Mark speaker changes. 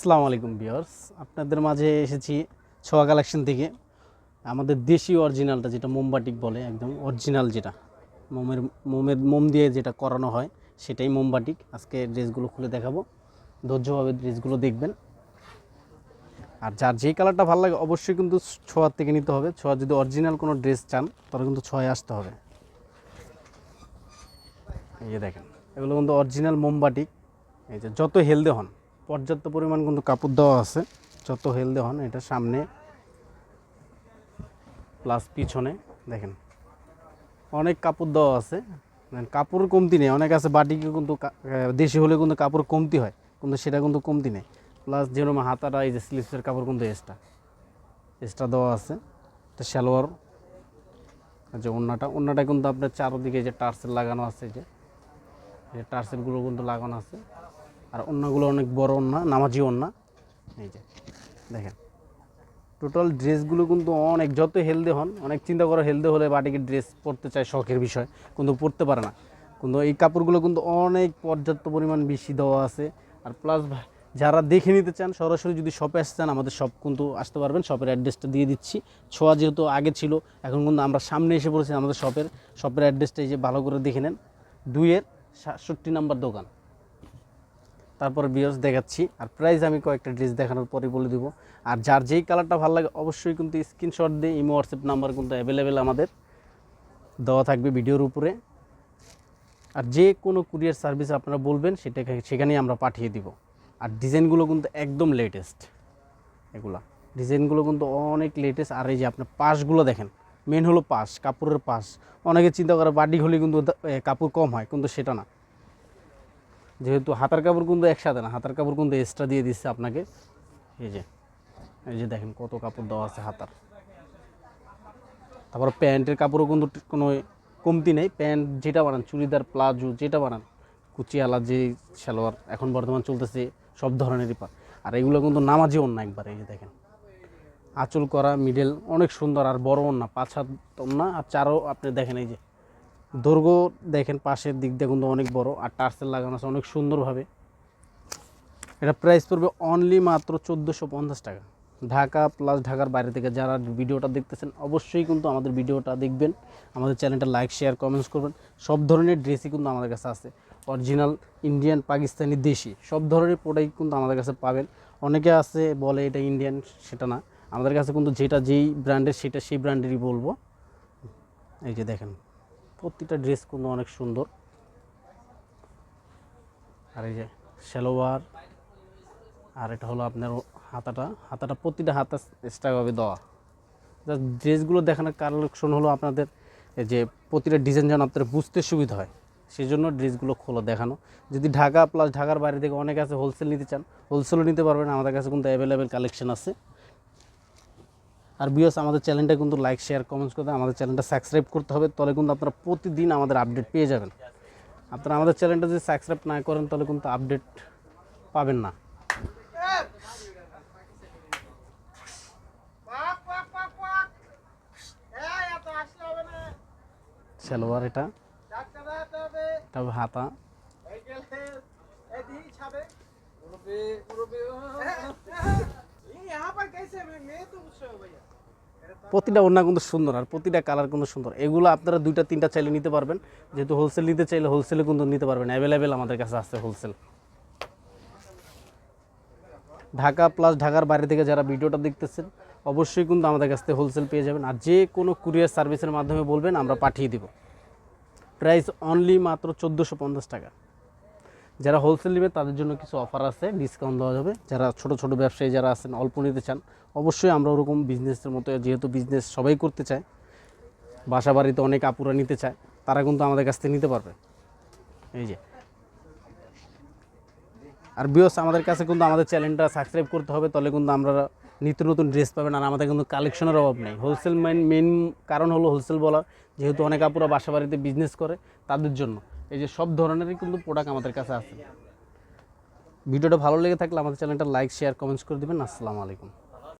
Speaker 1: আসসালামু আলাইকুম বিয়ার্স আপনাদের মাঝে এসেছি ছোয়া কালেকশন থেকে। আমাদের দেশি অরিজিনালটা যেটা মোমবাটিক বলে, একদম অরিজিনাল যেটা, মোমের মোমের মোম দিয়ে যেটা করানো হয়, সেটাই মোমবাটিক আজকে ড্রেসগুলো খুলে দেখাবো। ধৈর্যভাবে ড্রেসগুলো দেখবেন। আর যার যেই কালারটা ভালো লাগে, অবশ্যই কিন্তু ছোঁয়ার থেকে নিতে হবে। ছোঁয়া যদি অরিজিনাল কোনো ড্রেস চান, তাহলে কিন্তু ছোঁয়ায় আসতে হবে। এই যে দেখেন, এগুলো কিন্তু অরিজিনাল মোমবাটিক এই যে যত হেলদে হন পর্যাপ্ত পরিমাণ কিন্তু কাপড় দেওয়া আছে। যত হেলদে হন, এটা সামনে প্লাস পিছনে, দেখেন। অনেক কাপড় দেওয়া আছে। কাপড় কমতি নেই। অনেক আছে বাটিকে কিন্তু দেশি হলে কিন্তু কাপড় কমতি হয়, কিন্তু সেটা কিন্তু কমতি নেই। প্লাস যেরকম হাতাটা, এই যে স্লিপসের কাপড় কিন্তু এক্সট্রা এক্সট্রা দেওয়া আছে। তো সালোয়ার। যে ওন্নাটা ওন্নাটা কিন্তু আপনার চারোদিকে যে টার্সেল লাগানো আছে যে টার্সেলগুলো কিন্তু লাগানো আছে। আর অন্যগুলো অনেক বড় ওন্না নামাজি ওন্না এই যে, দেখেন। টোটাল ড্রেসগুলো কিন্তু অনেক, যত হেলদে হন, অনেক চিন্তা করে হেলদে হলে বাটিকে ড্রেস পরতে চায়, শখের বিষয়, কিন্তু পরতে পারে না। কিন্তু এই কাপড়গুলো কিন্তু অনেক পর্যাপ্ত পরিমাণ বেশি দেওয়া আছে। আর প্লাস যারা দেখে নিতে চান, সরাসরি যদি শপে আসতে চান, আমাদের শপ কিন্তু আসতে পারবেন। শপের অ্যাড্রেসটা দিয়ে দিচ্ছি। ছোঁয়া যেহেতু আগে ছিল, এখন কিন্তু আমরা সামনে এসে পড়েছি আমাদের শপের শপের অ্যাড্রেসটা এই যে ভালো করে দেখে নেন। দুইয়ের সাতষট্টি নাম্বার দোকান। তারপর বিয়স দেখাচ্ছি। আর প্রাইস আমি কয়েকটা ড্রেস দেখানোর পরে বলে দিব। আর যার যেই কালারটা ভালো লাগে, অবশ্যই কিন্তু স্ক্রিনশট দিয়ে ইমো হোয়াটসঅ্যাপ নাম্বার কিন্তু অ্যাভেলেবেল আমাদের। দেওয়া থাকবে ভিডিওর উপরে। আর যে কোনো কুরিয়ার সার্ভিস আপনারা বলবেন, সেটা সেখানেই আমরা পাঠিয়ে দিব। আর ডিজাইনগুলো কিন্তু একদম লেটেস্ট এগুলা। ডিজাইনগুলো কিন্তু অনেক লেটেস্ট আর এই যে আপনার পাশগুলো দেখেন মেন হলো পাশ, কাপড়ের পাশ। অনেকে চিন্তা করে বাডি হলে কিন্তু কাপড় কম হয়, কিন্তু সেটা না। যেহেতু হাতার কাপড় কিন্তু একসাথে না, হাতার কাপড় কিন্তু এক্সট্রা দিয়ে দিচ্ছে আপনাকে। এই যে এই যে দেখেন কত কাপড় দেওয়া আছে হাতার। তারপর প্যান্টের কাপড়ও কিন্তু কোনো কমতি নেই। প্যান্ট যেটা বানান, চুড়িদার, প্লাজো, যেটা বানান, কুচিয়ালা, যে সালোয়ার এখন বর্তমান চলতেছে, সব ধরনেরই পা আর এগুলো কিন্তু নামাজি অন্য একবার, এই যে দেখেন। আঁচল করা মিডল অনেক সুন্দর, আর বড় অন্য পাঁচ হাত অন্য আর চারও আপনি দেখেন এই যে দৈর্ঘ্য দেখেন, পাশের দিক দিয়ে কিন্তু অনেক বড় আর টার্সেল লাগানো আছে অনেক সুন্দরভাবে। এটা প্রাইস পড়বে অনলি মাত্র চোদ্দোশো পঞ্চাশ টাকা। ঢাকা প্লাস ঢাকার বাইরে থেকে যারা ভিডিওটা দেখতেছেন, অবশ্যই কিন্তু আমাদের ভিডিওটা দেখবেন। আমাদের চ্যানেলটা লাইক শেয়ার কমেন্টস করবেন। সব ধরনের ড্রেসই কিন্তু আমাদের কাছে আছে। অরিজিনাল ইন্ডিয়ান পাকিস্তানি দেশি, সব ধরনের প্রোডাক্ট কিন্তু আমাদের কাছে পাবেন। অনেকে আছে বলে এটা ইন্ডিয়ান সেটা না। আমাদের কাছে কিন্তু যেটা যেই ব্র্যান্ডের সেটা সেই ব্র্যান্ডেরই বলব। এই যে দেখেন। প্রতিটা ড্রেস কিন্তু অনেক সুন্দর। আর এই যে সালোয়ার, আর এটা হলো আপনার হাতাটা। হাতাটা প্রতিটা হাতা এক্সট্রাভাবে দেওয়া। জাস্ট ড্রেসগুলো দেখানোর কালেকশন হলো আপনাদের যে প্রতিটা ডিজাইন যেন আপনাদের বুঝতে সুবিধা হয়। সেই জন্য ড্রেসগুলো খোলা দেখানো। যদি ঢাকা প্লাস ঢাকার বাইরে থেকে অনেক আছে হোলসেল নিতে চান হোলসেলও নিতে পারবেন। আমাদের কাছে কিন্তু অ্যাভেলেবেল কালেকশন আছে। আর বিয়স আমাদের চ্যানেলটা কিন্তু লাইক শেয়ার কমেন্টস করতে আমাদের চ্যানেলটা সাবস্ক্রাইব করতে হবে তাহলে কিন্তু আপনারা প্রতিদিন আমাদের আপডেট পেয়ে যাবেন আপনারা আমাদের চ্যানেলটা যদি সাবস্ক্রাইব না করেন তাহলে কিন্তু আপডেট পাবেন না
Speaker 2: পাক পাক পাক পাক এই এত আসলে হবে না
Speaker 1: সালোয়ার এটা
Speaker 2: ডাক্তার রাখতে হবে
Speaker 1: এটা হবে হাতা
Speaker 2: এই গেলে এই দিহি ছাবে मुरबी मुरबी ये यहाँ पर कैसे मैं मैं तो पूछ रहा हूँ भैया
Speaker 1: প্রতিটা ওড়না কিন্তু সুন্দর আর প্রতিটা কালার কিন্তু সুন্দর। এগুলো আপনারা দুইটা, তিনটা চাইলে নিতে পারবেন। যেহেতু হোলসেল নিতে চাইলে হোলসেলে কিন্তু নিতে পারবেন। অ্যাভেলেবেল আমাদের কাছে আছে হোলসেল ঢাকা প্লাস ঢাকার বাইরে থেকে যারা ভিডিওটা দেখতেছেন, অবশ্যই কিন্তু আমাদের কাছ থেকে হোলসেল পেয়ে যাবেন। আর যে কোনো কুরিয়ার সার্ভিসের মাধ্যমে বলবেন, আমরা পাঠিয়ে দিব। প্রাইস অনলি মাত্র চোদ্দোশো টাকা। যারা হোলসেল নেবে, তাদের জন্য কিছু অফার আছে ডিসকাউন্ট দেওয়া যাবে। যারা ছোট ছোট ব্যবসায়ী যারা আছেন, অল্প নিতে চান, অবশ্যই আমরা ওরকম বিজনেসের মতো, যেহেতু বিজনেস সবাই করতে চায়, বাসা বাড়িতে অনেক আপুরা নিতে চায়, তারা কিন্তু আমাদের কাছ থেকে নিতে পারবে। এই যে। আর বিয়স আমাদের কাছে কিন্তু আমাদের চ্যানেলটা সাবস্ক্রাইব করতে হবে, তাহলে কিন্তু আমরা নিত্য নতুন ড্রেস পাবেন, আর আমাদের কিন্তু কালেকশনের অভাব নেই। হোলসেল মেন মেন কারণ হলো হোলসেল বলার, যেহেতু অনেক আপুরা বাসা বাড়িতে বিজনেস করে, তাদের জন্য। এই যে সব ধরনেরই কিন্তু প্রোডাক্ট আমাদের কাছে আছে। ভিডিওটা ভালো লেগে থাকলে আমাদের চ্যানেলটা লাইক শেয়ার কমেন্টস করে দেবেন। আসসালামু আলাইকুম।